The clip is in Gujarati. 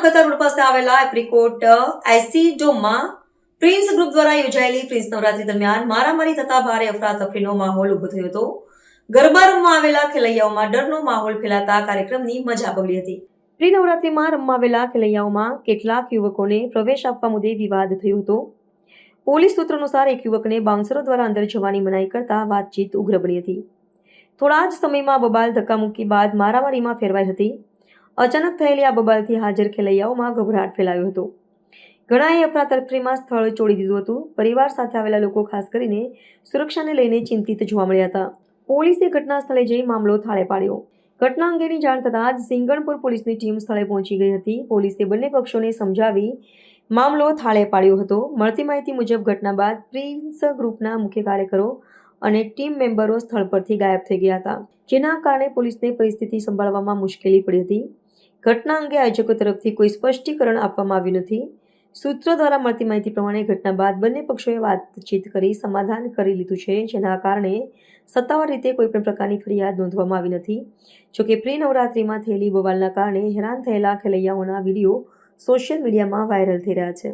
નામકતા રોડ પાસે આવેલા એપ્રિકોટ એસીડોમમાં પ્રિન્સ ગ્રુપ દ્વારા યોજાયેલી પ્રિન્સ નવરાત્રી દરમિયાન મારામારી થતા ભારે અફરાતફરીનો માહોલ ઊભો થયો હતો. ગરબા રમવા આવેલા ખેલૈયાઓમાં ડરનો માહોલ ફેલાતા કાર્યક્રમની મજા બગડી હતી. પ્રી નવરાત્રીમાં રમવા આવેલા ખેલૈયાઓમાં કેટલાક યુવકોને પ્રવેશ આપવા મુદ્દે વિવાદ થયો હતો. પોલીસ સૂત્રો અનુસાર એક યુવકને બાઉન્સરો દ્વારા અંદર જવાની મનાઈ કરતા વાતચીત ઉગ્ર બની હતી. થોડા જ સમયમાં બબાલ ધક્કામુક્કી બાદ મારામારીમાં ફેરવાઈ હતી. અચાનક થયેલી આ બબાલથી હાજર ખેલૈયાઓમાં ગભરાટ ફેલાયો હતો. ઘણાએ અફરાતફરીમાં સ્થળ છોડી દીધું હતું. પરિવાર સાથે આવેલા લોકો ખાસ કરીને સુરક્ષાને લઈને ચિંતિત જોવા મળ્યા હતા. પોલીસે ઘટના સ્થળે જઈ મામલો થાળે પાડ્યો. ઘટના અંગેની જાણ થતાં જ સિંગણપુર પોલીસની ટીમ સ્થળે પહોંચી ગઈ હતી. પોલીસે બંને પક્ષોને સમજાવી મામલો થાળે પાડ્યો હતો. મળતી માહિતી મુજબ ઘટના બાદ પ્રિન્સ ગ્રુપના મુખ્ય કાર્યકરો અને ટીમ મેમ્બરો સ્થળ પરથી ગાયબ થઈ ગયા હતા. જેના કારણે પોલીસને પરિસ્થિતિ સંભાળવામાં મુશ્કેલી પડી હતી. ઘટના અંગે આયોજકો તરફથી કોઈ સ્પષ્ટીકરણ આપવામાં આવ્યું નથી. સૂત્રો દ્વારા મળતી માહિતી પ્રમાણે ઘટના બાદ બંને પક્ષોએ વાતચીત કરી સમાધાન કરી લીધું છે, જેના કારણે સત્તાવાર રીતે કોઈ પણ પ્રકારની ફરિયાદ નોંધવામાં આવી નથી. જોકે પ્રી નવરાત્રિમાં થયેલી બવાલના કારણે હેરાન થયેલા ખેલૈયાઓના વીડિયો સોશિયલ મીડિયામાં વાયરલ થઈ રહ્યા છે.